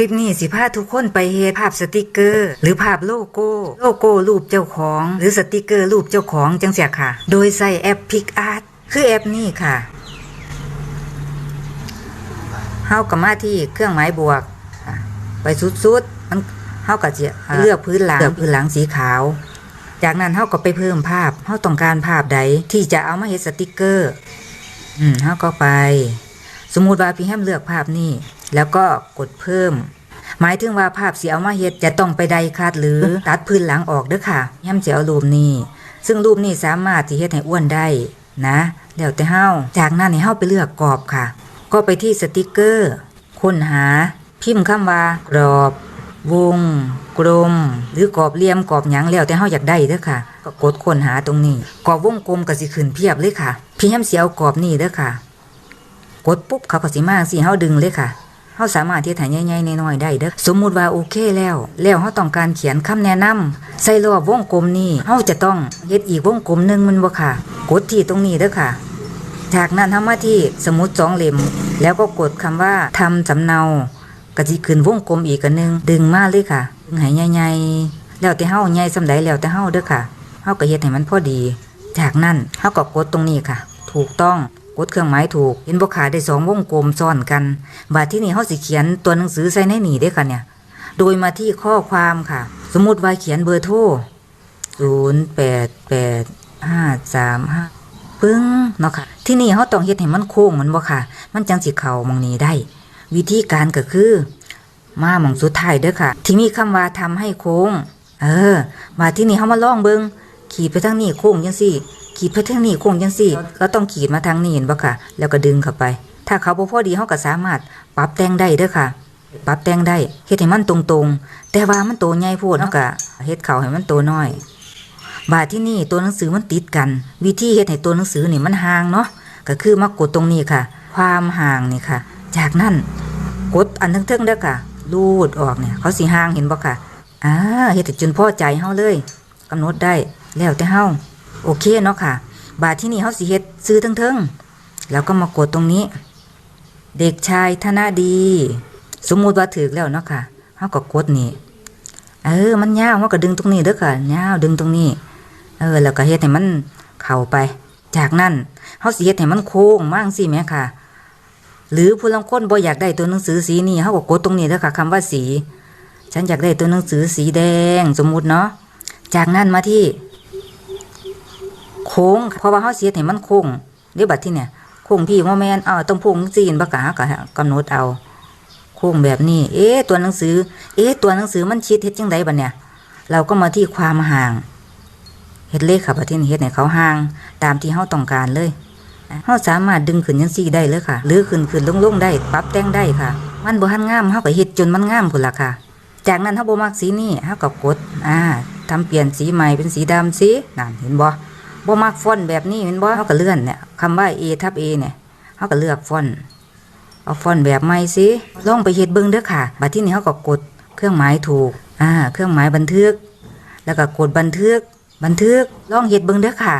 ลิปนี้สิพาทุกคนไปเฮภาพสติกเกอร์ หรือภาพโลโก้ โลโก้รูปเจ้าของ หรือสติกเกอร์รูปเจ้าของจังเสียค่ะ โดยใส่แอป PicArt คือแอปนี้ค่ะเฮาก็มาที่เครื่องหมายบวก ไปสุดๆมันเฮาก็จะเลือกพื้นหลังเลือกพื้นหลังสีขาว จากนั้นเฮาก็ไปเพิ่มภาพเฮาต้องการภาพใดที่จะเอามาเฮ็ดสติกเกอร์ อืมเฮาก็ไป สมมุติว่าพี่แฮมเลือกภาพนี้ แล้วก็กดเพิ่ม หมายถึงว่าภาพสีเอามาเฮ็ดจะต้องไปใดคัดหรือตัดพื้นหลังออกเด้อค่ะแฮมจะเอารูปนี้ ซึ่งรูปนี้สามารถที่เฮ็ดให้อ้วนได้นะแล้วแต่เฮาจากนั้นให้เฮาไปเลือกกรอบค่ะ ก็ไปที่สติกเกอร์ ค้นหา พิมพ์คำว่ากรอบ วง กลม หรือกรอบเหลี่ยมกรอบหยังแล้วแต่เฮาอยากได้เด้อค่ะ ก็กดค้นหาตรงนี้ กรอบวงกลมก็สิขึ้นเพียบเลยค่ะ พี่แฮมสิเอากรอบนี้เด้อค่ะก ดปุ๊บเขาก็สิมาสิเฮาดึงเลยค่ะเฮาสามารถที่ถ่ายใหญ่ๆน้อยๆได้เด้อสมมุติว่าโอเคแล้ว แล้วเฮาต้องการเขียนคำแนะนำใส่รอบวงกลมนี้เฮาจะต้องเฮ็ดอีกวงกลมหนึงมันบ่ค่ะ กดที่ตรงนี้เด้อค่ะจากนั้นเฮามาที่สมุดสองเล่มแล้วก็กดคำว่าทำสำเนาก็สิขึ้นวงกลมอีกอันหนึงดึงมาเลยค่ะดึงให้ใหญ่ๆแล้วแต่เฮาใหญ่ส่าใดแล้วแต่เฮาเด้อค่ะเฮาก็เฮ็ดให้มันพอดี จากนั้นเฮาก็กดตรงนี้ค่ะ ถูกต้อง ดเครื่องหมายถูก เห็นบ่ขาได้สองวงกลมซ้อนกัน บาดที่นี่เฮาสิเขียนตัวหนังสือใส่ในหนี่เด้ค่ะเนี่ย โดยมาที่ข้อความค่ะ สมมุติว่าเขียนเบอร์โทร088535ปึ้งเนาะค่ะ ที่นี่เขาต้องเฮ็ดให้มันโค้งมันบ่ค่ะ มันจังสิเข้ามองนี้ได้ วิธีการก็คือ มาหมองสุดท้ายเด้อค่ะ ที่มีคำว่าทำให้โค้ง เออ มาที่นี่เฮามาล่องเบิงขีดไปทางนี้โค้งจังซี่ ขีดไปทางนี้โค้งจังซี่ก็ต้องขีดมาทางนี้เห็นบ่ค่ะ แล้วก็ดึงเข้าไป ถ้าเขาบ่พอดีเฮาก็สามารถปรับแต่งได้เด้อค่ะ ปรับแต่งได้เฮ็ดให้มันตรงๆ แต่ว่ามันโตใหญ่โพดเฮาก็เฮ็ดเขาให้มันโตน้อยบาทที่นี่ตัวหนังสือมันติดกัน วิธีเฮ็ดให้ตัวหนังสือนี่มันห่างเนาะก็คือมากดตรงนี้ค่ะ ความห่างนี่ค่ะ จากนั้นกดอันเทิงๆเด้อค่ะรูดออกเนี่ยเขาสิห่างเห็นบ่ค่ะอ่าเฮ็ดให้จนพอใจเฮาเลยกำหนดได้แล้วแต่เฮา โอเคเนาะค่ะ บาทที่นี่เฮาสิเฮ็ดซื้อเทิงแล้วก็มากดตรงนี้ เด็กชายธนาดี สมมุติว่าถึกแล้วเนาะค่ะเฮาก็กดนี่เออมันยาวเฮาก็ดึงตรงนี้เด้อค่ะยาวดึงตรงนี้ เออ แล้วก็เฮ็ดให้มันเข้าไป จากนั้นเฮาสิเฮ็ดให้มันโค้งมากสิแม่ค่ะ หรือผู้ลางคนบ่อยากได้ตัวหนังสือสีนี้เฮาก็กดตรงนี้เด้อค่ะคำว่าสี ฉันอยากได้ตัวหนังสือสีแดงสมมุติเนาะจากนั้นมาที่ โค้งเพราะว่าเฮาเฮ็ดให้มันโค้งเดี๋ยวบัดที่เนี่ยโค้งพี่บ่าแม่นอ้าวต้องพุ่งจีนบ่กะก็กำหนดเอาโค้งแบบนี้ เอ๊ตัวหนังสือ เอ๊ตัวหนังสือมันชิดเฮ็ดจังไดบัดเนี่ย เราก็มาที่ความห่างเฮ็ดเลขค่ะประเทศนี้เฮ็ดให้เขาห่าง ตามที่เฮาต้องการเลยเฮาสามารถดึงขึ้นจังซี่ได้เลยค่ะ หรือขึ้นขึ้นลงลงได้ปรับแต่งได้ค่ะ มันบ่ทันงามเฮาก็เฮ็ดจนมันงามพุ่นล่ะค่ะ จากนั้นเฮาบ่มักสีนี้เฮาก็กดอ่าทำเปลี่ยนสีใหม่เป็นสีดำสินั่นเห็นบ่ บ่มักฟอนแบบนี้เห็นบ่เขาก็เลื่อนเนี่ยคำว่า A ทับ A เนี่ยเขาก็เลือกฟอนเอาฟอนแบบใหม่สิลองไปเฮ็ดเบิ้งเด้อค่ะ บัดที่นี้เขาก็กดเครื่องหมายถูกอ่าเครื่องหมายบันทึก แล้วก็กดบันทึก บันทึกลองเฮ็ดเบิ้งเด้อค่ะ